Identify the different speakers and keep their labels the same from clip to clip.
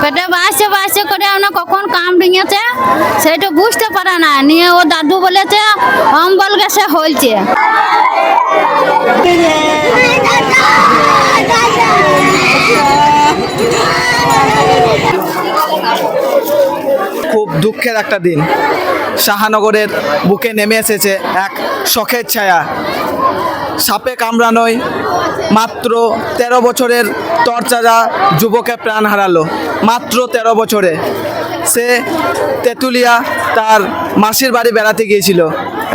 Speaker 1: পেটে বাসছে বাসছে করে আমরা কখন কাম ডিঙেছে সেটা বুঝতে পারে না। নিয়ে ও দাদু বলেছে, অম্বল গ্যাসে হয়েছে
Speaker 2: খুব দুঃখের একটা দিন। শাহানগরের বুকে নেমে এসেছে এক শখের ছায়া। সাপে কামড়ানোয় মাত্র তেরো বছরের তরচারা যুবকে প্রাণ হারালো। মাত্র তেরো বছরে। সে তেঁতুলিয়া তার মাসির বাড়ি বেড়াতে গিয়েছিল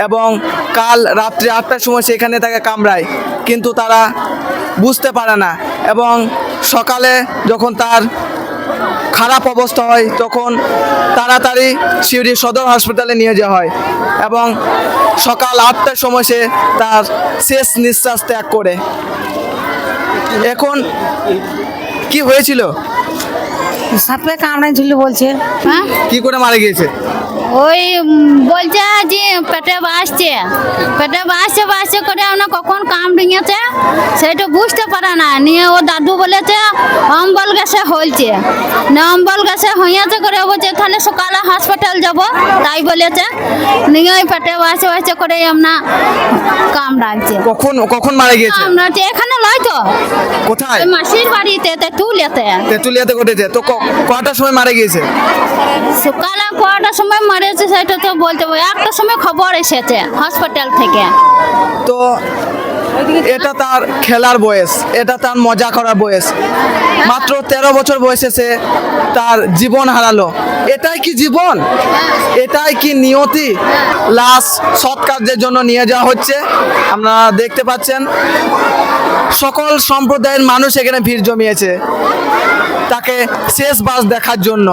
Speaker 2: এবং কাল রাত্রি আটটার সময় সেখানে তাকে কামড়ায়। কিন্তু তারা বুঝতে পারে না এবং সকালে যখন তার খারাপ অবস্থা হয় তখন তাড়াতাড়ি শিউরি সদর হাসপাতালে নিয়ে যাওয়া হয় এবং সকাল আটটার সময় সে তার শেষ নিঃশ্বাস ত্যাগ করে। এখন কি হয়েছিল?
Speaker 3: সাপে কামড়াইছিল বলছে।
Speaker 1: হ্যাঁ?
Speaker 2: কি করে মারা গিয়েছে?
Speaker 1: ওই বলছে যে পেটে বাসছে পেটে বাসছে বাসছে করে আমরা কখন কাম ডিঙেছে সেটা বুঝতে পারে না। নিয়ে ও দাদু বলেছে অম্বল গ্যাসে হয়েছে। না অম্বল গ্যাসে হইয়াছে করে বলছে তাহলে সকালে হসপিটাল যাব। তাই বলেছে। নিয়ে ওই পেটে বাসছে বাসছে করে আমরা কাম ডাকছে
Speaker 2: কখন কখন মারা গিয়েছে?
Speaker 1: কামড়াচ্ছে এখানে নয় তো।
Speaker 2: কোথায়?
Speaker 1: মাসির বাড়িতে তেঁতুলিয়াতে।
Speaker 2: তেঁতুলিয়াতে ঘটেছে। তো কটার সময় মারা গিয়েছে?
Speaker 1: সকালে কটার সময় মারা মারেছে সেটা তো বলতে পারব একটার সময় খবর এসেছে হসপিটাল থেকে।
Speaker 2: তো এটা তার খেলার বয়স, এটা তার মজা করার বয়স। মাত্র তেরো বছর বয়সে সে তার জীবন হারালো। এটাই কি জীবন? এটাই কি নিয়তি? লাশ সৎ কার্যের জন্য নিয়ে যাওয়া হচ্ছে। আপনারা দেখতে পাচ্ছেন, সকল সম্প্রদায়ের মানুষ এখানে ভিড় জমিয়েছে তাকে শেষ বাস দেখার জন্য।